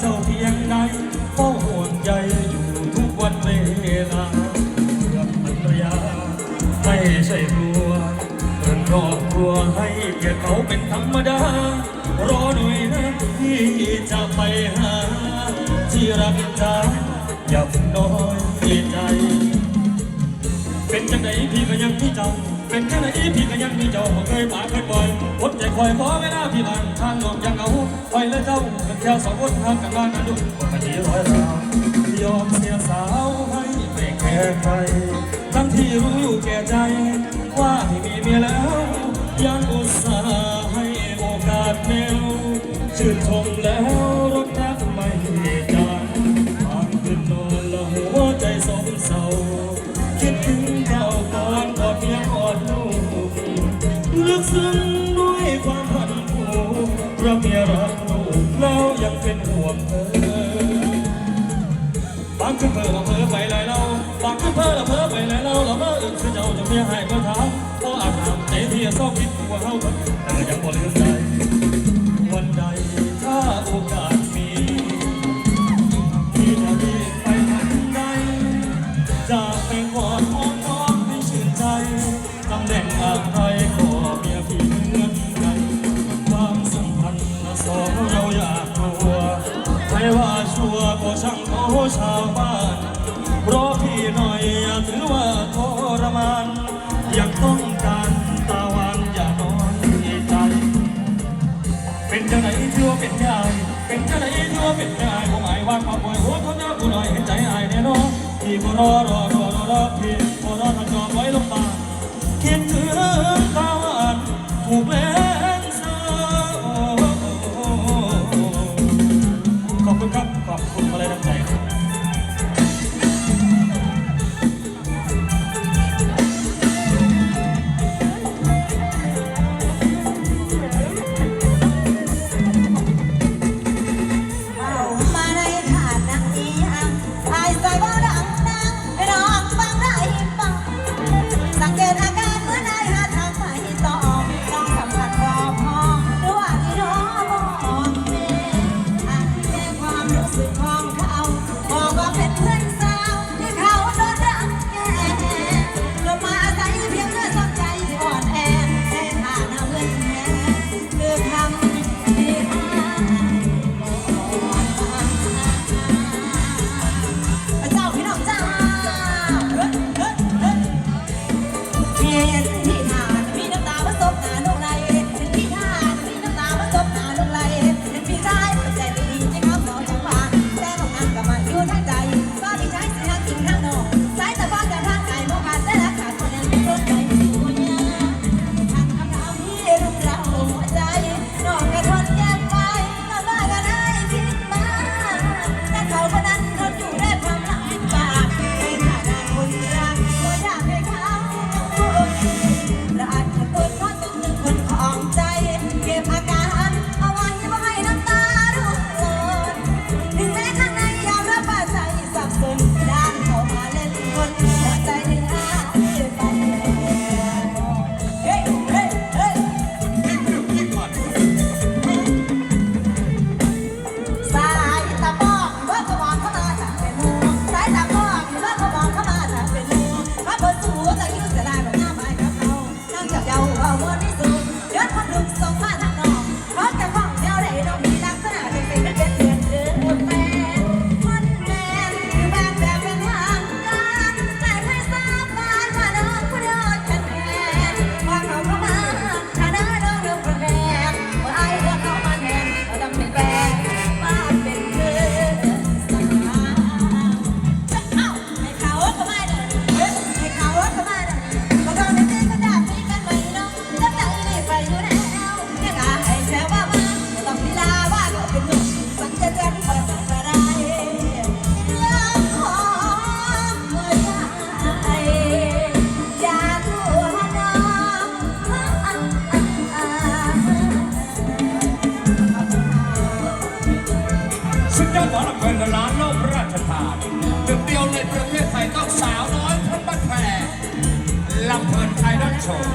เจ้าเพียงใดเฝ้าห่วงใยอยู่ทุกวันเวลาเพื่อภรรยาไม่ใช่กลัวเรื่องครอบครัวให้เกียรติเขาเป็นธรรมดารอหน่อยนะที่จะไปหา ที่รักจ้าอย่าเพิ่งน้อยใจ เป็นจังไดพี่ก็ยังมีเจ้า เป็นจังไดพี่ก็ยังมีเจ้าเคยปาเคยปล่อยอดใจคอยขอเวลาพี่บางทางนอกยังเอาคอยและเจ้าเป็นแค่สองคนทางกันบ้านกันดูปกติร้อยราวยอมเสียสาวให้ไปแค่ใครทั้งที่รู้อยู่แก่ใจ ว่าที่มีเมียแล้ว ยังอุตส่าห์ให้โอกาสแนวชื่นชมแล้ว ราะเมียรักลูกแล้วยังเป็นห่วงเธอบางขึ้นเพ้อละเพ้อไปเลยเราบางขึ้นเพ้อละเพ้อไปเลยเราละเมื่ออื่นคือเจ้าจะเมียห้เมื่อเท้าเพราะอาจทำใจเที่จะต้องคิดว่าเขาแต่ยังบ่ลืมใจวันใดถ้าโอกาสมีที่จะรีบไปทันใดจะไปกอดอ้อนวอนให้ชื่นใจตำแหน่งอะไร ช่างเขาชาวบ้านเพราะพี่หน่อยอย่าถือว่าทรมานอยากต้องการตาวันอย่านอนใจ เป็นเจ้าไหนที่ว่าเป็นยายเป็นเจ้าไหนที่ว่าเป็นยายผมหมายว่าความป่วยหัวเขาเนี่ยกูหน่อยเห็นใจอายแน่นอนที่กูรอรอรอรอรอ ค กล้านโลกราชทานหนึ่งเดียวในประเทศไทยต้องสาวน้อยเพชรบ้านแพรลำเพลินไทยรัฐโชว์